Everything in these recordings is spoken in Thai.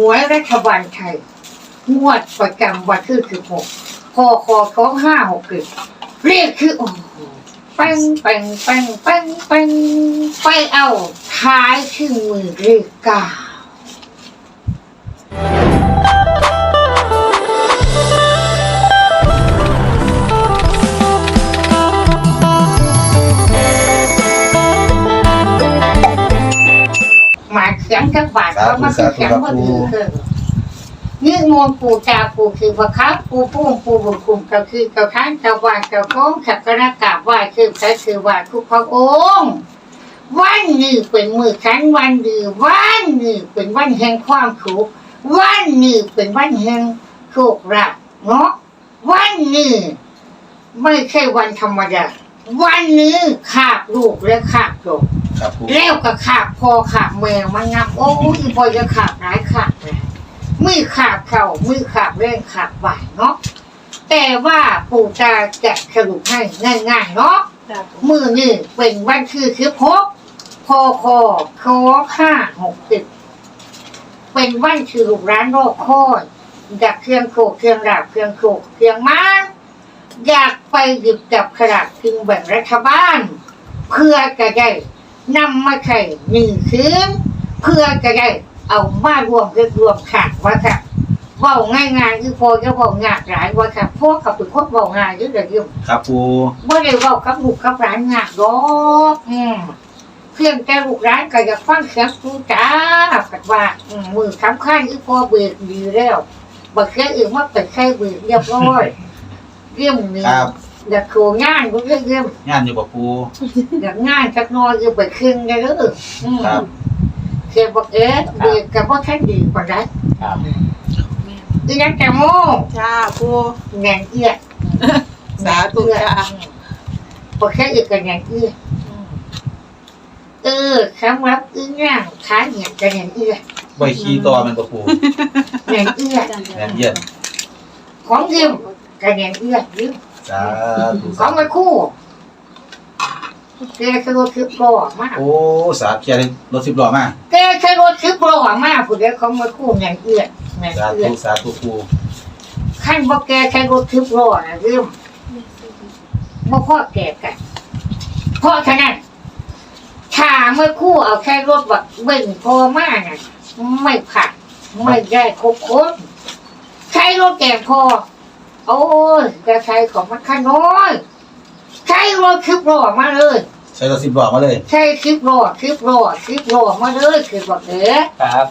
หวยรัฐบาลไทย งวดประจำวันที่สิบหกพอคอสองห้าหกเก็ดเรียกคือโอ้โหแป้งแป้งแป้งแป้งแป้งไปเอาท้ายชื่อมือเรียกกา หมายเสียงจักบาทเพราะมันคือเสียงคนอื่นเกินนี่งวงปู่จาปู่คือพระคับปู่พุ่งปู่บุญคุมก็คือเจ้าท่านเจ้าวาดเจ้าของสักการะกราบไหว้คือใช้คือวาดทุกพระองค์วันนี้เป็นมือขันวันดีวันนี้เป็นวันแห่งความสุขวันนี้เป็นวันแห่งโชคลาภเนาะวันนี้ไม่ใช่วันธรรมดาวันนี้ขาบลูกและขาบจบ ครับปูแล้วก็ขาบพอขาบแมวมันงับโอ้ยพอจะขาบหลายขาบเลยมือขาบเข่ามือขาบเร่งขาบบ่ายเนาะแต่ว่าปู่ตาจะสรุปให้ง่ายๆเนาะมือนี่เป็นวันคือคือพกพอคอคอห้าหกสิบเป็นวันคือลูกร้านโรคคอยอยากเครื่องโคกเครื่องดาบเครื่องโคกเครื่องม้าอยากไปหยิบจับขนาดจึงแบ่งรัฐบาล เพื่อจะได้ นำมาใช้หนึ่งคืนเพื่อจะได้เอามารวมเรียกรวมขาดว่าค่ะเว้าง่ายงานคือพอจะเว้างานหลายว่าค่ะพวกกับเป็นคนเว้างานเยอะเลยยิ่งครับปูบ่ได้เว้ากับลูกกับร้านงานดอกอืมเพียงแต่ลูกร้านก็อยากฟังเสียงกูจ้ากัดว่าอืมมือสำคัญคือพอเบิกดีแล้วบักเสียอื่นว่าเป็นแค่เบิกเรียบร้อยเรี่ยมนี่ครับ อยากโคงานก็เรี่ยมงานอยู่กับปูอยากง่ายจักหน้อยอยู่ไปครึ่งได้หรืออืมครับเขียนบอกเอ๊ะดีกับว่าแค่ดีกว่าได้ครับอีนั้นแต่โมจ้าปูแงนเอียดสาธุจ้าบอกแค่อีกกับแงนเอียดเออคำรับอีน่างขาเหยียดกับแงนเอียดใบขี้ตัวมันกับปูแงนเอียดแหนมเย็นของยืมกับแงนเอียดยืม สาธุขอสางธุมันคู่แกใช้รถคลิปโลมากโอ้สาธุเกียร์รถสิบล้อมาแกใช้รถคลิปโลมากผู้เดียวของมันคู่แงนเอียดแงนสาเอียธุดสาธุปูขั้นบ่แกใช้รถทึบรอนะเรื่องบ่พ่อแก่กันเพราะฉะนั้นถ้าเมื่อครู่เอาแค่รถแบบเบ่งพอมากน่ะไม่ผัดไม่ได้ครบคนใช้รถแก่พอ โอ้ยจะใช้ของมันข้าน้อย ใช้รถคลิปรอมาเลย ใช้รถสิบล้อมาเลย ใช้คลิปรอคลิปรอคลิปรอมาเลยคือบอกเอ๋ครับ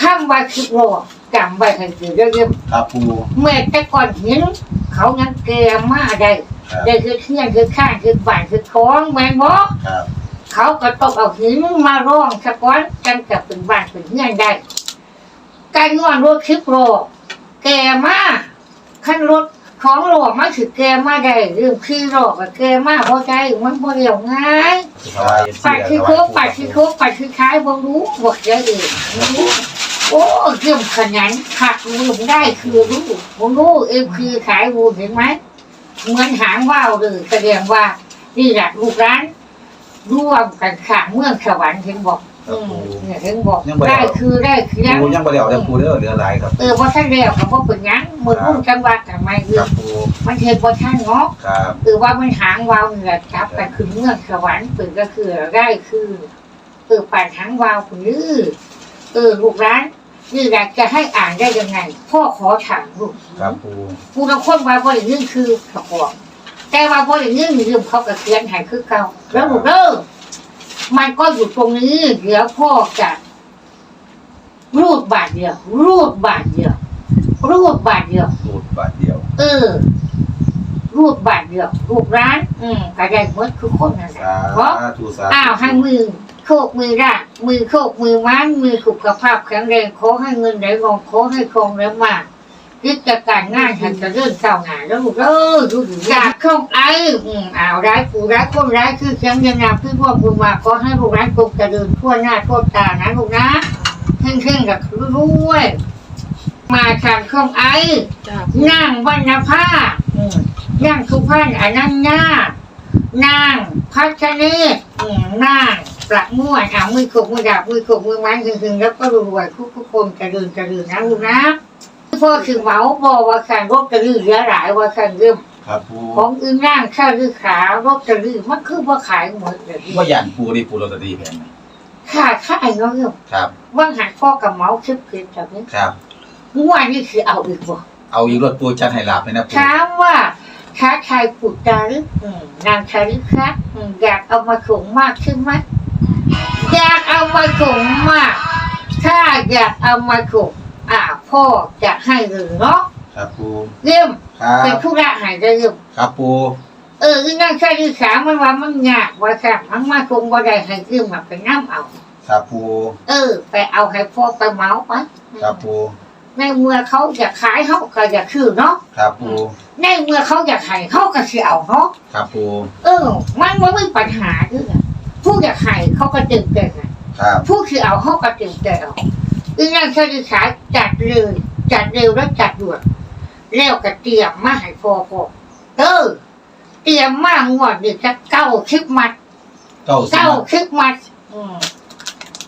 ข้ามว่าคลิปรอจำไว้ให้ดีเรื่องครับปูเมื่อแต่ก่อนเห็นเขายังแกมาได้ครับได้คือเที่ยงคือข้างคือบ้านคือท้องแมนบอ ครับเขาก็ต้องเอาหินมาร่องสะก้อนกันกับเป็นบ้านเป็นเงื่อนได้การงอนรถคลิปรอแกมา ขั้นรถของรอมาถึงแกมาได้เรื่องขี้รอกับแกมาพอใจมันพอเดียวง่ายถวายปัดคือโค้งปัดคือโค้งปัดคือท้ายบ่รู้บทเยอะเองโอ้เรื่องขยันขัดมือได้คือรู้ผมรู้เอ็มคือขายวูเห็นไหมเหมือนหางว่าวเลยแสดงว่านี่แหละลูกร้านร่วมกันขางเมืองสวรรค์ถึงบอก ครับอืมปูเนี่ยถึงบอกได้คือได้คือยังปูยังบ่ได้เอาแต่ปูเด้อเหลือหลายครับ เออพอท่านเรียกเขาบอกเป็นยังมือรุ่งจังหวัดกันไม่เอครัอบปูมันเทพอท่านเนาะครับเออว่ามันหางวาวเหนือจับกันคือเมืองสวรรค์ปืนก็คือได้คือเออป่านหางวาวผือเออลูกร้านนี่อยากจะให้อ่านได้ยังไง พ่อขอถามลูกครับปูกูต้องค้นว่าพ่ออย่างนี้คือขบวแต่ว่าพ่ออย่างนี้ลืมเขากระเทียนหายคือเก่าแล้วลูกเด้อ มันก็อยู่ตรงนี้เดี๋ยวพ่อจะรูดบาทเดียวรูดบาทเดียวรูดบาทเดียว รูดบาทเดียว เออ รูดบาทเดียวรูดร้าน อืมกระไดเมื่อคือคนนั่นแหละสาเพราะธุสาธุอ้าวให้มือโคกมือระมือโคกมือม้านมือสุขภาพแข็งแรงขอให้เงินไหลงองขอให้คงแล้วมาก กิจการงานฉันจะเริ่มเศร้าหนาแล้วลูกเออดูดิอยากเข้าไอ้อืมอ้าวร้ายผู้ร้ายคนร้ายคือเสียงยังงามคือพวกคุณมาขอให้ลูกร้านตกจะเดินทั่วหน้าทั่วตานะลูกนะเพ่งๆกับรวย มาทางเข้าไอ้จ้นั่งวรรณภาอืมนั่งสุพรรณอนัญญานางพัชเนศอืมนางประม่วนอ่ามือกบมือดาบมือกบมือไม้ถึงๆแล้วก็รวยๆทุกคนกระดืนกระดืนนะลูกนะ พ่อคือเหมาบอกว่าการรบกระดือเยอะหลายว่าการเริ่มครับปูของอื่นร่างข้าวหรือขารบกระดือมันคือว่าขายหมดเลยว่าย่านปูนี่ปูโรตอรีแพงไหมขาดค่ายเนาะเริ่มครับว่างหักพ่อกับเหมาคลิปคลิปแบบนี้ครับเมื่อวานนี่คือเอาอีกบ่เอาอีกรถปูจัดให้หลับเลยนะปูถามว่าค้าชายปุตตาหรืออืมนางชาลิคะอืมอยากเอามาส่งมากขึ้นไหมอยากเอามาส่งมาก ถ้าอยากเอามาส่ง อ่าพ่อจะให้เลยเนาะครับปูเริ่มครัเป็นบธุระหายได้เริ่มครับปูเออที่นั่งชาลิขามันว่ามันยากว่าค่ะมันมาส่งบ่ได้ให้เริ่มมาไปน้ำเอาครับปูเออ ไปเอาให้พ่อไปเหมาไปครับปูในเมื่อเขาอยากขายเขาก็อยากซื้อเนาะครับปูในเมื่อเขาอยากขายเขาก็สิเอาเนาะครับปูเออ มันว่าไม่ปัญหาด้วยอะผู้อยากให้เขาก็ตื่นเต้นอะครับผู้คือเอาเขาก็ตื่นเต้นเอา อีนั่นคดีขายจัดเลย จัดเร็วแล้วจัดด่วนแล้วก็เตรียมมาให้พอพอเออ เตรียมมางวดเดี๋ยวจะเก้าคลิปมัด เก้าสิบเก้าคลิปมัด อืม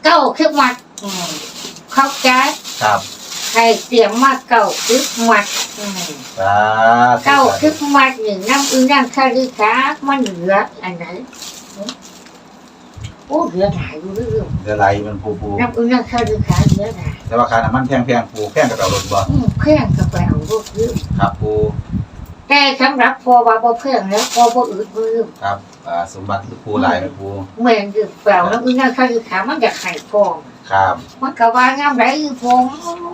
เก้าคลิปมัด อืมเข้าใจครับใครเตรียมมาเก้าคลิปมัด อืมสาธุเก้าคลิปมัดหนึ่งน้ำอึ้งน้ำคดีขามันเหลืออันไหนอืม โอ้เหลือหลายอยู่เรื่องเดี๋ยวไรมันปูปูน้ำอึ้งน้ำคดีขาเหลือหลายแต่ว่าค่าน้ำมันแพงแพงปูแพงกับเรารถบ่อืมเพื่อนก็ไปเอาลูกยืมครับปูแต่สำหรับพอว่าพอเพื่อนแล้วพอพออืดมือครับอ่าสมบัติปูหลายไหมปูเหมือนยืมเปล่าน้ำอึ้งน้ำคดีขามันจะไข่ฟองครับมันก็ว่างามไรผม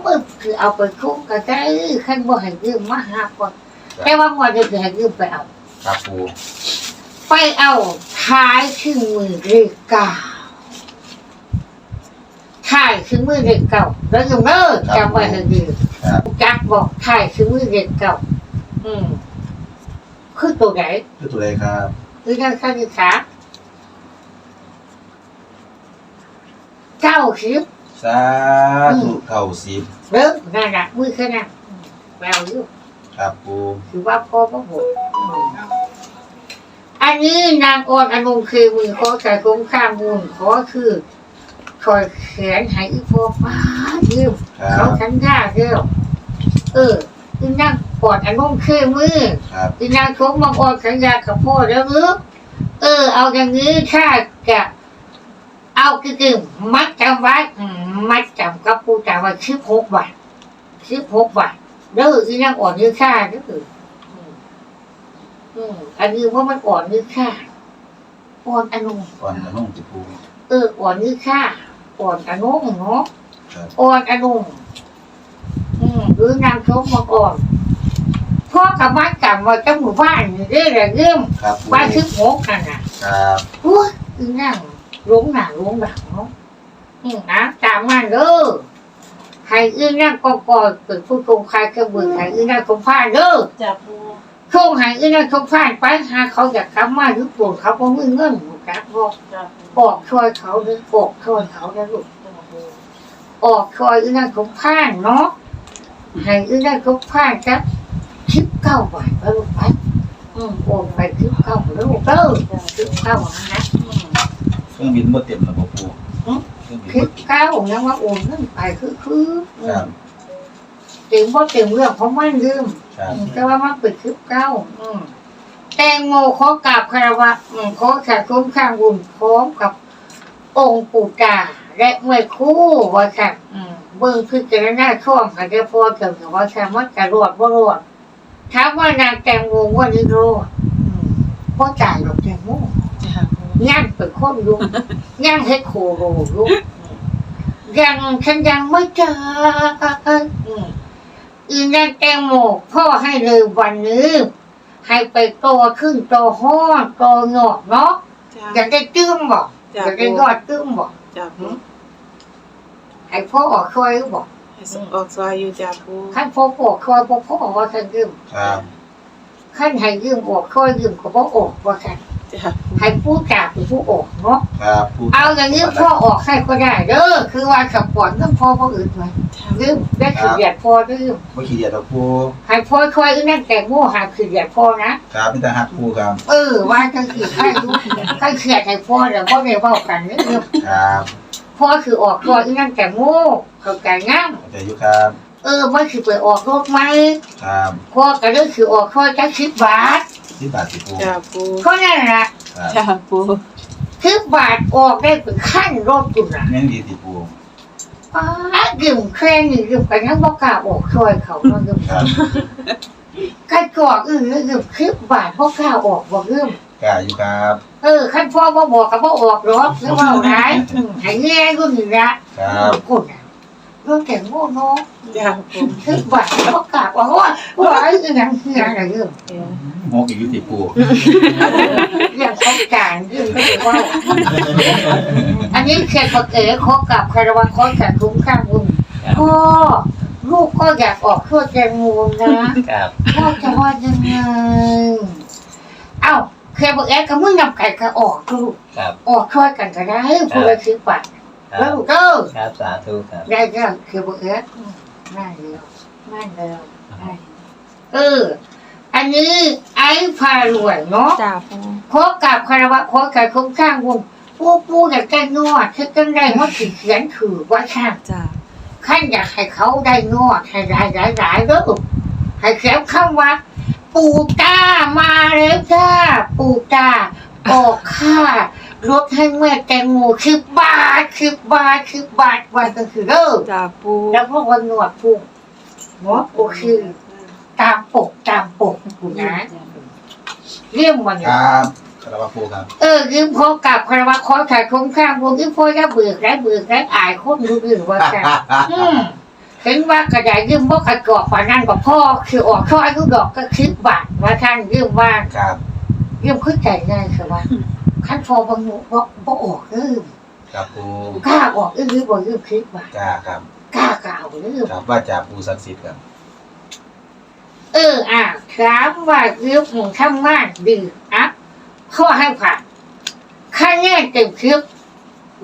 มึงคือเอาไปคุ้มก็ได้ขั้นบ่ให้ยืมมาหาคนแต่ว่าวันเดียวให้ยืมไปเอาครับปู ไปเอาท้ายชื่อมือเลขเก้าท้ายชื่อมือเลขเก้าแล้วยังเลิกจำไว้ให้ดีครับจักบอกท้ายชื่อมือเลขเก้าอืมคือตัวไหนคือตัวใดครับคือนั่นข้าดิขาเก้าสิบสาธุเก้าสิบเริ่มนั่นแหละมือแค่นั้นอืมแปลอยู่ครับปูถือว่าพ่อพ่อผมอั นนี้นางออนอนงคือมือขอใส่คุ้มข้ามมูลขอคือคอยแขนให้อีพ่อป้ายืมครัเขาบฉันยากเดียวเออคือนางกอดอนงคือมือครับคือนางชมบางออนสัญญากับพ่อแล้วหรือเออ เอาอย่างนี้ถ้าจะเอาคือๆมัดจำไว้อืมมัดจำกับปูจาไว้สิบหกบาทสิบหกบาทเด้ออีนางอ่อนยืดค่าเด้ออืม อืมอันนี้ว่ามันอ่อนยืดค่าอ่อนอนุก่อนจะนุ่งจิปูเอออ่อนยืดค่าอ่อนอนุเนาะครับอ่อนอนุอืมหรือนางชมมาอ่อนพ่อกับบ้านกลับมาจังหมู่บ้านนี่เด้อแหละเรื่องครับปูบ้านทึกหกนั่นน่ะครับอุ้ยอีนางล้วงหน้าล้วงหลังเนาะอืมนะตามมันเด้อให้อีนางกอกอเป็นผู้ทรงคายกระเบือให้อีนางสมพานเด้อจับปู ช่วงหายอีนั่นเขาผ่านไปหาเขาอยากกลับมาหรือปวดเขาเพราะมึงเงินหมดแล้วบอกจับออกช่วยเขาหรือออกช่วยเขาแล้วลูกออกช่วยอีนั่นเขาผ่านเนาะใหายอีนั่นเขาผ่านครับชิปเก้าบาทแล้วลูกไปอืมโอนไปชิปเก้าแล้วลูกเด้อชิปเก้านะนะอืมเครื่องบินบ่เต็มแล้วบ่ปูอืมเครื่องบินชิบ่ปเก้ายังว่าโอนเงินไปคือคืออืครัมบเต็มว่าเต็มเรื่องเพราะมันลืม ครับอืมแต่ว่ามันเป็นคลิปเก้า อืมแตงโมขอกราบคารวะอืมขอแขกคุ้มข้างบุญพร้อมกับ องค์ปู่ตาและเมื่อครู่ว่าค่ะอืมเบิ่งพิจารณาช่วงค่ะเดี๋ยวพอเกิดกับว่าค่ะมันจะรวดบ่รวดถามว่านางแตงโมว่านี่รวดอืมพ่อจ่ายดอกแตงโมจับปูย่างเป็นคนลุงย่างให้โคโรลุงยังฉันยังไม่เจอ อืมอีนั่นแตงโมพ่อให้เลยวันนี้ ให้ไปโตขึ้นโตห้อนโตหงอกเนาะอยากได้ตื้มบอกอจับยากได้ปูยอดตื้มบอกจับปูให้พ่อออกคอยบอกให้สออกซอยอยู่จับปูขั้นพ่อออกคอยพ่อพ่อว่าท่านยืมครับขั้นให้ยืมออกคอยยืมก็พ่อออกว่าท่านจ้าปูให้ผู้จ่าเป็นผู้ออกเนาะครับปูเอาอย่างนี้พ่อออกให้ก็ได้เด้อคือว่าขับปอดเรื่องพ่อพ่ออื่นไหม ลืมได้ขืนเหยียดพ่อลืมบ่ขี้เกียจดอกปูให้พ่อช่วยอีนั่นแต่งโม่หาขืนเหยียดพ่อนะครับมีแต่ฮักปูครับเออว่าจังคือให้รู้ให้เขียดให้พ่อเดี๋ยวพ่อได้เว้ากันนี่คือครับพ่อคือออกตัวอีนั่นแต่งโม่เข้าใจงั้นเข้าใจอยู่ครับเออมันคือไปออกรถไหมครับพ่อก็เลยคือออกช่วยจักสิบบาทสิบบาทสิปูจ้าปูเพราะนั่นแหละครับจ้าปูสิบบาทออกได้เป็นขั้นรถกูนะแม่งดีสิปู ป้าดื่มแค่นี้ดื่มกันยังบ่กล้าบอกช่วยเขาเนาะดื่มครับกระจอกอื่นดื่มสิบบาทบ่กล้าออกบ่ดื่มกล้าอยู่ครับเออขั้นพ่อบ่บอกก็บ่ออกหรอกหรือว่าไรอืมให้แง่รุ่นนี้ละครับกูน่ะ เรื่องแต่งโง่เนาะจ้าปูสิบบาทบ่กล้าออกว่าว่าไอ้อีหยังเฮียอะไรดื่มโมกอยู่สิปูเรื่องของการดื่มไม่ได้ว่าอันนี้เขตบอกเอ๋ขอกับคารวะขอจากคุ้มข้างบุญพ่อลูกก็อยากออกช่วยแกงมูลนะครับพ่อจะว่ายังไงเอ้าเคยบอกแอ๊กก็มึงนำไก่ก็ออกลูกครับออกช่วยกันก็ได้ผู้ละสิบบาทครั แล้วบลูกเอ้ยครับสาธุครับได้ก็เคยบอกแอ๊กนั่นเดียวนั่นเดียวได้เออ อันนี้ไอ้พารวยเนาะจ้าปูขอกับคารวะขอกับคุ้มข้างวงปูปูอยากได้นวดคือจังได้ว่าสิเขียนถือว่าช่างจ้าขั้นอยากให้เขาได้นวดให้หลายหลายหลายๆเด้อให้เขียนคำว่า ปู่ตามาแล้วจ้า ปู่ตาออกค่า รถให้แม่แตงโมคืบบาทคืบบาทคืบบาทวันก็คือเด้อจ้าปูแล้วพวกวันนวดพุ่งเนาะโอเคตามปกตามปกกูนะเรื่องมันคเนี่ยรับคารวะปูครับ เออยืมพอกับคารวะขอถ่ายคงข้างวงยืมพอจะเบื่อได้เบื่อได้อายคนดูดื้อว่าแกอืมเห็นว่ากระดาษยืมบ่กระจอกฝ่านั่นกับพ่อคือออกช่อยลูกดอกก็คิดบาทว่าท่านยืมว่าครับยืมขึ้นใจง่ายคือว่า ขั้นพอบางหนูบ่บ่ออกยืมครับปูกล้าออกยืมยืมบ่ยืมคิดบาทกล้าครับกล้ากล่าวยืมครับว่าจากปูศักดิ์สิทธิ์ครับ เอออะถามว่ายืมหนึ่งทำงานดีอะข้อให้ผ่านคะแนนเต็มคิด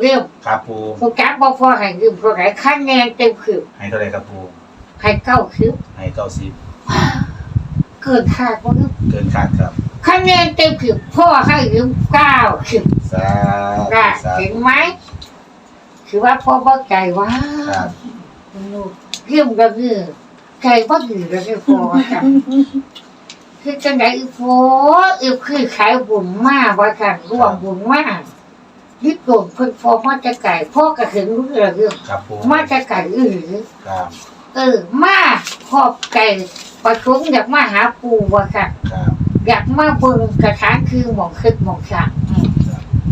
ยืมครับปูผู้จักบ่พอให้ยืมเท่าไหร่คะแนนเต็มคิดให้เท่าไหรครับปูให้เก้าคิดให้เก้าสิบเกินคาดบ่ยืมเกินคาดครับ คะแนนเต็มสิบพ่อให้ยืมเก้าสิบสาธุได้สาเห็ธุนไหมถือว่าพ่อบ่ใจว่าครับเรื่องแบบนี้ใจบ่ดีแล้วนี่พ่อว่าจังคือจังไดอีพ่ออีคือขายบุญมาว่าจังร่วมบุญมายึดโดนเพิ่นพ่อมาจะไก่พ่อก็เห็นรู้เรื่องเรื่องครับปูมาจะไก่อือ ครับเออ มาขอบไก่ประชุมอยากมาหาปู่ว่าจังครับ อยากมาเบิ่งกระถางคือหมองคิดหมองฉากอืม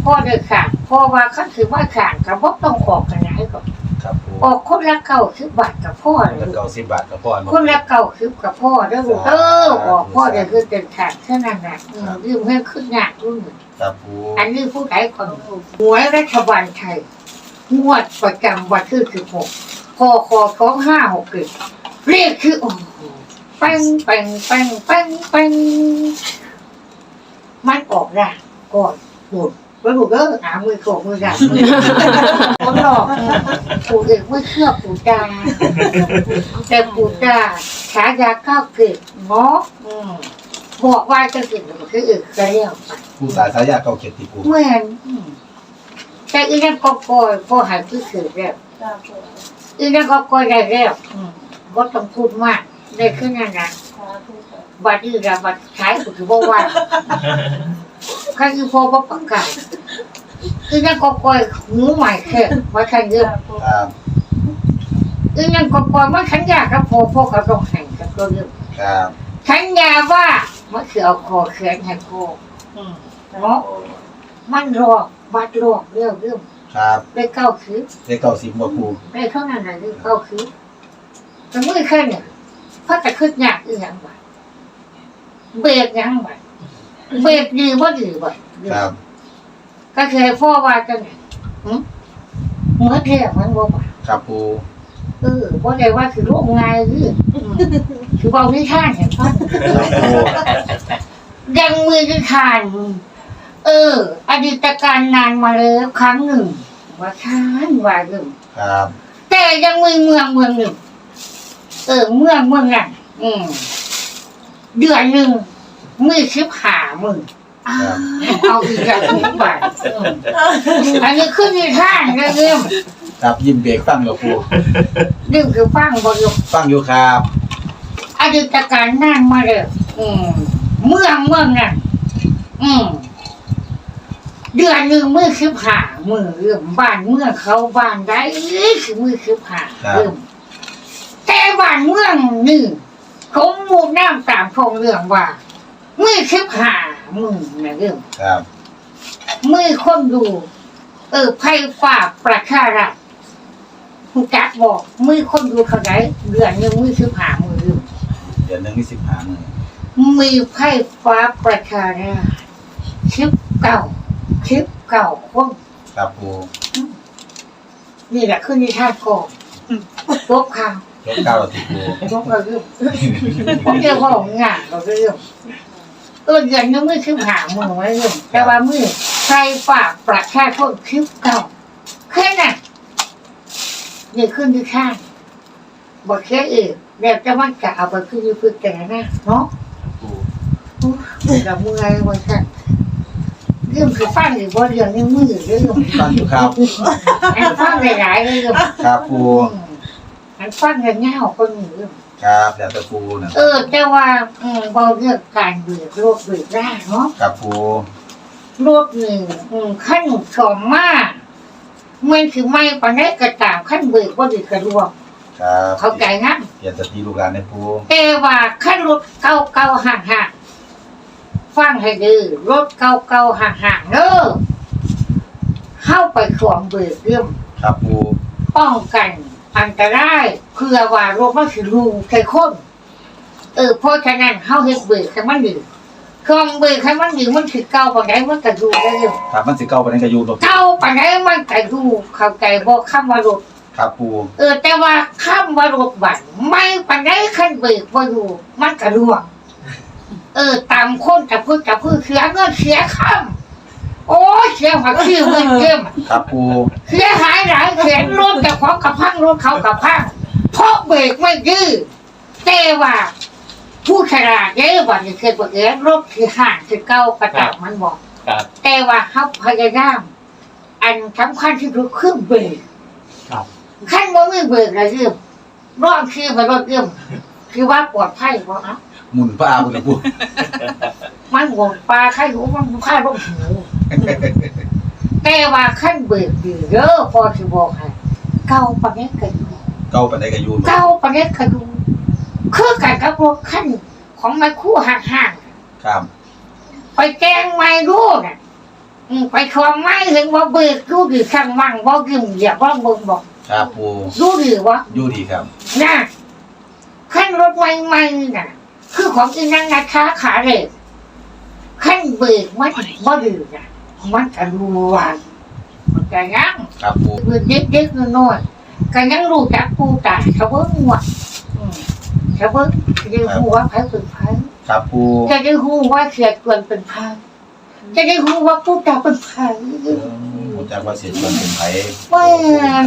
พ่อเด้อค่ะพ่อว่าเขาถือว่าขางกับบ่ต้องออกกันไหนก็ครับปูออกคนละเก่าคือบาทกับพ่อคนเลละยเก้าสิบบาทกับพ่อมาคนละเก่าคือกับพ่อเด้อลูกเออออกพ่อเด้อคือเป็นขางแค่นั้นน่ะอืมยืมให้ขึ้นยากรุ่นครับปูอันนี้ผู้ใดก่อนหวยรัฐบาลไทยงวดประจำวันที่สิบหกพอคอสองห้าหกเกิดเรียกคือโอ้โห ปังปังปังปังปังมันออกร่างก่อนบุญแล้วบุญก็หามือโขกมือดักมือคนหลอกปู่เอกไม่เชื่อปู่ตาแต่ปู่ตาฉายาก้าวเกิดเนาะอืมบอกว่าจะกินคืออื่นก็เรียกไปปูสายสายยาเก้าเข็ดที่ปูเหมือนอืมแต่อีนั่นก็กอยพอหายคือถือแล้วจ้าปูอีนั่นก็กอยได้แล้วอืมก็ต้องพูดมาก ได้ขึ้นนั่นนะสาธุค่ะบัดนี้ระบัดใช้ก็คือว่าว่าใครคือพอบ่ปังกายอีนั่นก็กอยหูใหม่แค่ว่าฉันเยอะจ้าปูครับอีนั่นก็กอยว่าฉันอยากกับพอพ่อเขาต้องแข่งกับตัวเยอะครับฉันอยากว่ามันคือเอาคอเขียนให้พ่ออืมเนาะมันรอกบัดรอกเรื่องเรื่องครับได้เก้าคือได้เก้าสิบบ่ปูได้เท่านั้นนะที่เขาคือแต่เมื่อแค่เนี่ย พระจะขึ้นยากอีหยังบ่เบรกหยังบ่เบรกดีว่าดีบ่ครับ ก็คือให้พ่อว่าจังไงหึเมื่อแท้มันบ่บ่ครับปูเออบ่ได้ว่าคือโรงงานหรืออืมคือเว้านิทานให้ฟังครับปูยังมือคือทานเออ อดีตการนานมาแล้วครั้งหนึ่ง ว่าช้านว่าหนึ่ง ครับ แต่ยังมีเมืองเมืองหนึ่ง เออ เมืองเมืองนั้นอืมเดือนหนึ่งมีสิบหาหมื่นอ้าวเอาอีกแล้วทุกบาทอืมอันนี้ขึ้นที่ท่านนะเริ่มครับยิ้มเบรกฟังเหรอครูเรื่องคือฟังบริ ฟังอยู่ครับอดีตการนานมาแล้วอืม เมืองเมืองนั้นอืม เดือนหนึ่งมือคือผ่ามือเรื่องบ้านเมืองเขาบ้านได้คือมือคือผ่าเรื่อง แต่บ้านเมืองนี่เขามูกน้ำตามพงเรื่องว่ามือคือผ่ามือนะเรื่องครับมือคนดู เออไพ่ฝ่าประชารัฐคุณจักบอก มือคนดูเขาได้เดือนหนึ่งมือคือผ่ามือเรื่องเดือนหนึงมีสิบห้ามื้อมีไพ่ฟ้าประชาราษฎร์ชิปเก่าชิปเก่าคนครับครูนี่แหละคือนิทานก่อนลบข่าว ยกเก้าเราติดครูลบเราคืองผมเจอพ่อของงานเราคือเอออย่างนี้มือชิปหามือไว้เรื่องแต่ว่ามือไพ่ฟ้าประชาชนชิปเก่าแค่นั้นนี่คือนิทานบอกแค่เองแล้วจะมันจะเอาไปคือยืนแก่นะเนาะครูมือกับมืออะไรวะค่เรื่องคือฟังหรือว่าเรื่องนี้มือเรื่องฟังอยู่ครับฟังหลายๆเรื่องครับครู อันฟังกันเงาคนหนึ่งครับแล้วแต่ครูนะเออแต่ว่าอืมพอเรื่องการเบื่อโรคเบื่อได้เนาะครับครูโรคหนึ่งอืมขั้นสองมากมันคือไม่ปานได้กระตามขั้นเบื่อว่าดีกระรวมครับเข้าใจนะเปลี่ยนสติลูกหลานในครูแต่ว่าขั้นรถเก่าเก่าห่างห่างๆฟังให้ดีรถเก่าเก่าห่างห่างๆเนอะเข้าไปสวมเบื่อเรื่องครับครูป้องกัน อันตรายเพื่อว่ารถมันสิรูใส่คนเออเพราะฉะนั้นเข้าเฮ็ดเบื่อให้มันดีเครื่องเบื่อให้มันดีมันสิเก่าปานใดมันก็ดูได้เร็วครับมันสิเก้าไปในกระยูนบ่ครูเก่าปานใดมันก็ดูเข้าใจบ่คำว่ารถครับครูเออ แต่ว่าคำว่ารถบัตรไม่ปานใดคันเบื่อบ่อยู่มันก็ร่วงเออตามคนกับพืชกับพืชเสียเงินเสียคำ โอ้ยเสียหัวชื่อเงินเกิมครับครูเสียหายหลายแสนรถแต่ของกับพังรถเขากับพังเพราะเบรกไม่ยืดแต่ว่าผู้ฉลาดเยอะกว่านี้เคยบอกเองรถที่ห่างที่เก้ากระตับมันบอก ครับ แต่ว่าเขาพยายามอันสำคัญที่สุดคือเบรกครับขั้นว่าไม่เบรกอะไรเรื่องรอบคือมารถเรื่องคือว่าปลอดภัยเพราะอะหมุนป้าคุณครูมันห่วงปลาใครรู้มันค่ายรถหู แต่ว่าขั้นเบรกดีเด้อพอที่บอกให้เก้าปานนี้กันอยู่เก้าไปในกระยูนบ่เก้าประเด็นกระดูคือกันกับรถขั้นของแม่คู่ห่างครับๆไปแจ้งไม่รู้น่ะอืมไปทวงไม่เห็นว่าเบิกรู้ดีข้างมั่งว่ากิมเหยียบว่าเบิ่งบอกครับครูรู้ดีวะอยู่ดีครับน่ะขั้นรถไม่ไม่น่ะ คือของอีนังนาค้าขาเหล็กขั้นเบิกมันบ่ดีน่ะ มันกระดูวันมันจะยังครับครูเบิกเด็กๆน้อยๆก็ยังรู้จักผู้ตายเขาเบิ่งหมดอืมเขาเบิ่งเรียกหัวาไผเป็นไผครับครูจะได้รู้ว่าเสียเกินเป็นไผจะได้รู้ว่าผู้ตายเป็นไผผมจากว่าเสียชวนเป็นไผแม่น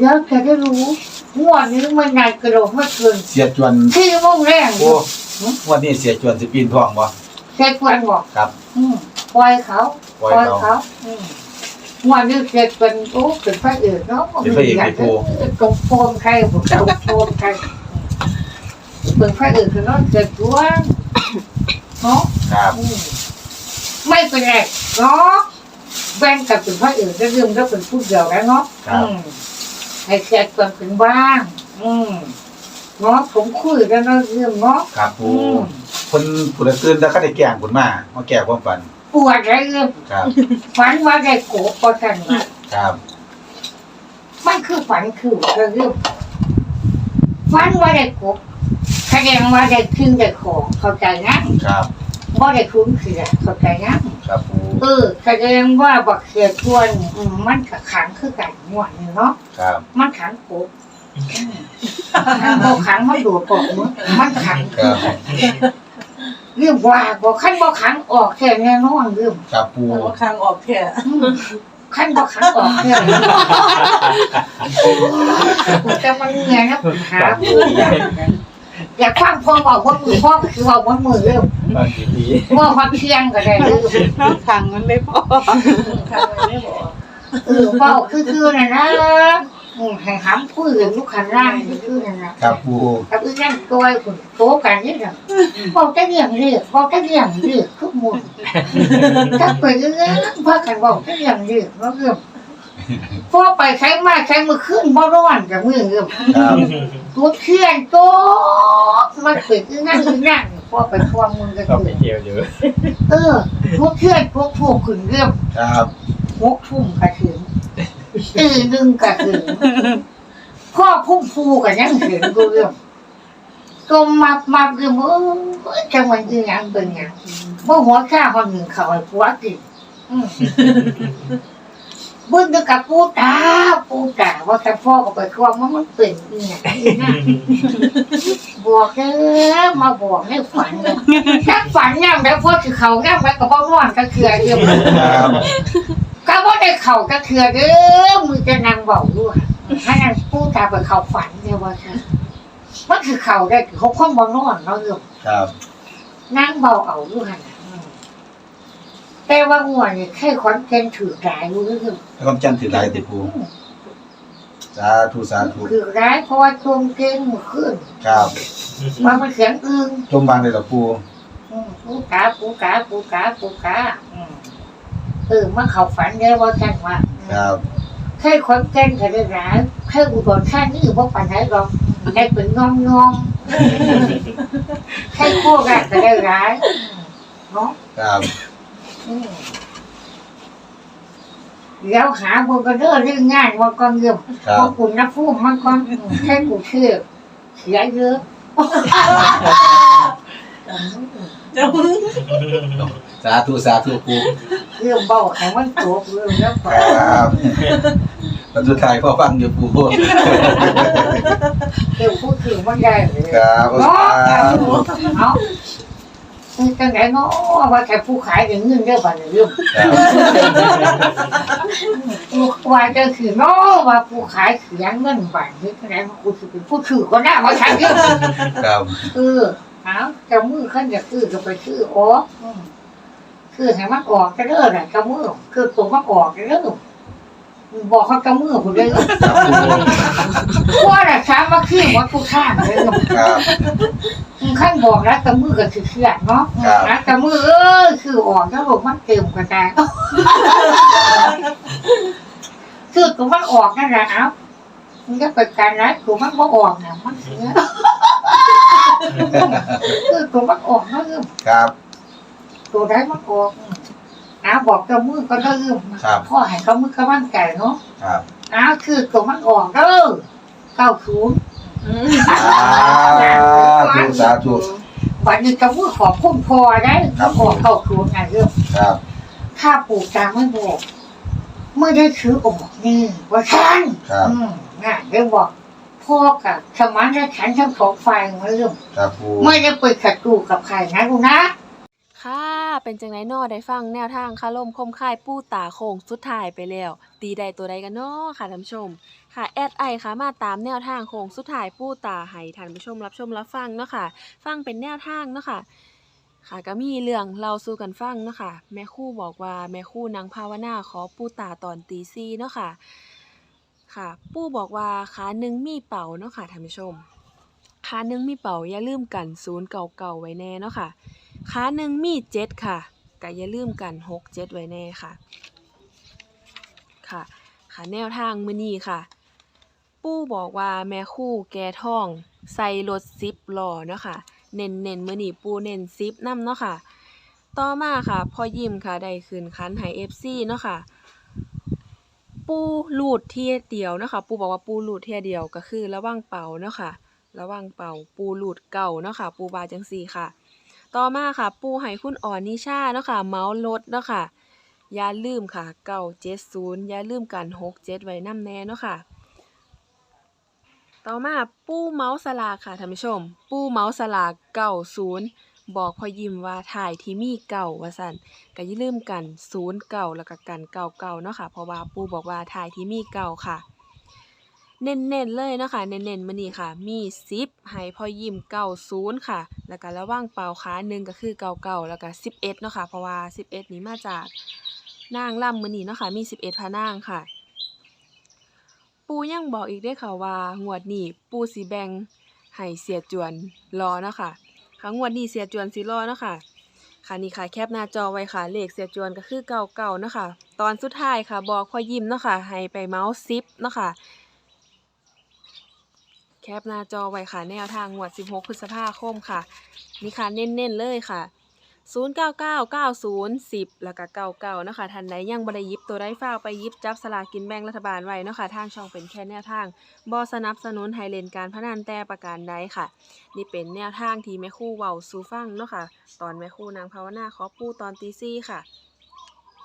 แล้วจะได้รู้งวดนี้มันนานกระโดดเมื่อคืนเสียจวนที่โมงแรงโอ้วันนี้เสียจวนสิปีนทองบ่เสียกวนบอกครับ อืม ปล่อยเขาปล่อยเขาอืมงวดนี้เสียกวนโอ้เป็นพระเอกเนาะเป็นพระเอกในโพตรงโฟมใครผมจะโฟมใครเป็นพระเอกคือเนาะเสียกวนเนาะครับอืมไม่เป็นไรเนาะแบ่งกับเป็นพระเอกก็เรื่องก็เป็นผู้เดียวแล้วเนาะครับอืมให้แขกความเป็นบ้าง อืมเนาะผมคุยกันเนาะเรื่องเนาะครับครูอืมคนผู้ใดตื่นแล้วก็ได้แกล้งคุณมามาแก้ความฝัน ปวดอะไรเรื่องครับฝันว่าได้โกะประกันว่าครับมันคือฝันคือเรื่องฝันว่าได้โกะแสดงว่าได้ขึ้นได้ของเข้าใจนะครับว่าได้คุ้นเสียเข้าใจนะครับครูเออแสดงว่าบักเสียชวนอืมมันกับขังคือกันหมวดนี่เนาะครับมันขังโกบมันขังมันโดดกบมึงมันขัง ครับ เรื่องว่าบอกขั้นบอกขังออกแค่แน่นอนเรื่องครับปูแต่ว่าคางออกแค่อืมขั้นบอกขังออกแค่จะมันเหนื่อยนะหาพูดอยากฟังพ่อบอกว่ามือพ่อก็คือว่าว่ามือเรื่องบางทีดีว่าพักเที่ยงก็ได้เรื่องคางมันไม่พอคางมันไม่พอเออเฝ้าคือคือน่ะนะ อืมให้หำพูดถึงลูกขันล่างคือคือน่ะนะครับปูกับอีนั่นตัวคุณโตกันนี่แหละบอกจะเรียงเรียกบอกจะเรียงเรียกทุกหมดถ้าไปเรื่องพากันบอกจะเรียงเรียกว่าเรื่องพอไปใช้มาใช้มือขึ้นบ่ร้อนกับมือเรื่องครับตัวเทียนโตมันเปิดอีนั่นอีนั่นพอไปทวงมือกันก็ไปอยู่เที่ยวเยอะเออตัวเทียนพวกพวกขึ้นเรื่องครับหกทุ่มกระถึง ตีหนึ่งกระถึงพ่อพุ่มฟูกันยังเห็นกูเรื่องก็มามาคือมึงจังหวันคือหยังเป็นหยังเมื่อหัวข้าคนหนึ่งเขาไอ้ผัวกินบึ้งกับปูตาปูตาว่าแต่พ่อก็ไปคว้ามันมันเป็นอีหยังอีนั่นบอกเด้อมาบอกให้ฝันเลยถ้าฝันย่ำแล้วพ่อคือเขาย่ำไปกับพ่อนอนก็คือเรื่องครับก็ว่าได้ เขาก็เถื่อเด้อมือจะนางเบาด้วยให้นางพูดตาไปเขาฝันเนี่ยว่าค่ะมันคือเขาได้คือเขาคว่ำบอลนอนเนาะเรื่อครับนางเบาเอาด้วยนะแต่ว่างัวนี่แค่คอนเทนถือร้ายรู้เรื่องแล้วก็จันถือลายติปูสาธุสาธุถือร้ายเพราะว่าตรงเก่งมือขึ้นครับว่ามันเสียงอึ้งจมบางเลยหรอปูปูกาปูกาปูกาปูกาอืม เออมาเข่าฝันเนี่ยว่าแค่ว่าครับแค่คนแก่นก็ได้ร้ายแค่อุดรธานีพวกปัญหาหรอกได้เป็นงอมงอมแค่คู่กันก็ได้ร้ายเนาะครับอืมแล้วหาบุญก็เด้อเรื่องงานว่าก่อนเยี่ยมครัพวบกคุณนักฟูมมันก่อนอืมแค่กูเชื่อเสียเยอะเจ้ามึงสาธุสาธุปู เรื่องเบาแต่มันโตเรื่องแล้วคก็รับตอนสุดท้ายพ่อฟังอยู่ปูเรื่องพูดถึงมันใหญ่เลยครับสาธุเอาคือจังไหนเนาะว่าแต่ผู้ขายเดี๋ยวเงินเด้อบัดนี้เรื่องว่าจะคือเนาะว่าผู้ขายเสียเงินบัดนี้จังไหนว่ากูสิเป็นผู้ถือก็น่าว่าฉันเด้อครับเออเอาจะมือขันอยากซื้อก็ไปซื้อออกอืม คือให้มันออกจะเด้อน่ะเจะมือคือตัวมันออกจะเด้อบอกเขาเจะมือผมเลยครับปูว่าน่ะช้ามาคือว่าผู้ข้างเลยครับขั้นบอกแล้วแต่มือก็คือเครียดเนาะครับนะแต่มือเออคือออกแล้วบอกมันเต็มกระจายคือตัวมันออกนั่นแหละเอ้ามันก็เป็นการร้ายตัวมันบ่ออกนะมันเสียคือตัวมันออกนะเริ่มครับ ตัวได้มันออกอ้าวบอกกับมือก็เริ่มครับ พ่อให้กับมือกับมันไก่เนาะครับอ้าวคือตัวมันออกเด้อเก้าศูนย์สาธุสาธุวันนี้กับมือขอพุ่มพอได้เขาออกเก้าศูนย์ไงเริ่มครับถ้าปู่จางไม่บอกไม่ได้ถือออกนี่ว่าฉันครับอืมน่ะเรื่องบอกพ่อกับสมานและฉันทั้งสองฝ่ายมาเรื่องครับปูไม่ได้เปิดขัดตูกับใครนะลูกนะค่ะ เป็นจังไดนอได้ฟังแนวทางคาล่มคมค่ายปู้ตาโคงสุดท้ายไปแล้ว ตีใดตัวใดกันนาะค่ะท่านผู้ชม ค่ะแอดไอค่ะมาตามแนวทางโคงสุดท้ายปู้ตาให้ท่านผู้ชมรับชมรับฟังเนาะค่ะ ฟังเป็นแนวทางเนาะค่ะ ค่ะก็มีเรื่องเราสู่กันฟังเนาะค่ะ แม่คู่บอกว่าแม่คู่นางภาวนาขอปู้ตาตอนตีซีเนาะค่ะ ค่ะ ปู่บอกว่าขาหนึ่งมีเป่าเนาะค่ะท่านผู้ชมขาหนึ่งมีเป่าอย่าลืมกันศูนย์เก่าๆไว้แน่เนาะค่ะ ขาหนึ่งมีเจ็ดค่ะก็อย่าลืมกันหกเจ็ดไว้แน่ค่ะ ค่ะค่ะแนวทางมือนี้ค่ะ ปู่บอกว่าแม่คู่แกท่อง ใส่รถซิปล้อเนาะค่ะ เน้นเน้นมือนี้ปูเน้นซิปนํเนาะค่ะ ต่อมาค่ะ พอยิ้มค่ะได้คืนคันให้เอฟซีเนาะค่ะปูลูดเทียเดียวเนาะค่ะปูบอกว่าปูลูดเทียเดียวก็คือระวังเป่าเนาะค่ะระวังเป่าปูลูดเก่าเนาะค่ะปูบาจังสีค่ะ ต่อมาค่ะ ปูให้คุณอ่อนนิชาเนาะค่ะเมาส์รถเนาะค่ะอย่าลืมค่ะเก่าเจ็ดศูนย์อย่าลืมกันหกเจ็ดไว้น้ำแน่เนาะค่ะ ต่อมาปูเมาส์สลากค่ะท่านผู้ชม ปูเมาส์สลากเก่าศูนย์บอกพอยิมว่าถ่ายที่มีเก่าว่าซั่นก็อย่าลืมกันศูนย์เก่าแล้วก็กันเก่าเก่าเนาะค่ะเพราะว่าปูบอกว่าถ่ายที่มีเก่าค่ะ เน้นๆเลยนะคะเน้นๆมื้อนี้ค่ะ มี10ให้พอยิ้ม90ค่ะ แล้วก็ระวังเป่าขาหนึ่งก็คือเก่าๆแล้วก็11เนาะค่ะเพราะว่า11นี้มาจากนางล่ำมือนี้เนาะค่ะมี11พระนางค่ะ ปูยังบอกอีกเด้ค่ะว่างวดนี้ปูสิแบงให้เสียจวนรอเนาะค่ะค่ะงวดนี้เสียจวนสิรอเนาะค่ะค่ะนี่ค่ะแคปหน้าจอไว้ค่ะเลขเสียจวนก็คือเก่าๆเนาะค่ะตอนสุดท้ายค่ะบอกพอยิ้มเนาะค่ะให้ไปเมาส์ซิปเนาะค่ะ แคปหน้าจอไว้ค่ะ แนวทางงวด 16 พฤษภาคมค่ะ นี่ค่ะเน้นๆเลยค่ะ 099910 แล้วก็99นะคะท่านใดยังบ่ได้ยิบตัวได้ฝ้ากไปยิบจับสลากกินแบ่งรัฐบาลไว้เนาะค่ะทางช่องเป็นแค่แนวทางบ่สนับสนุนให้เล่นการพนันแต่ประการใดค่ะ นี่เป็นแนวทางที่แม่คู่เว้าสู่ฟังเนาะค่ะ ตอนแม่คู่นางภาวนาขอปู่ตอนตีซี่ค่ะ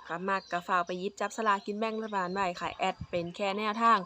ค่ะมักกะฝากไปยิบจับสลากกินแบ่งรัฐบาลไว้ค่ะแอดเป็นแค่แนวทาง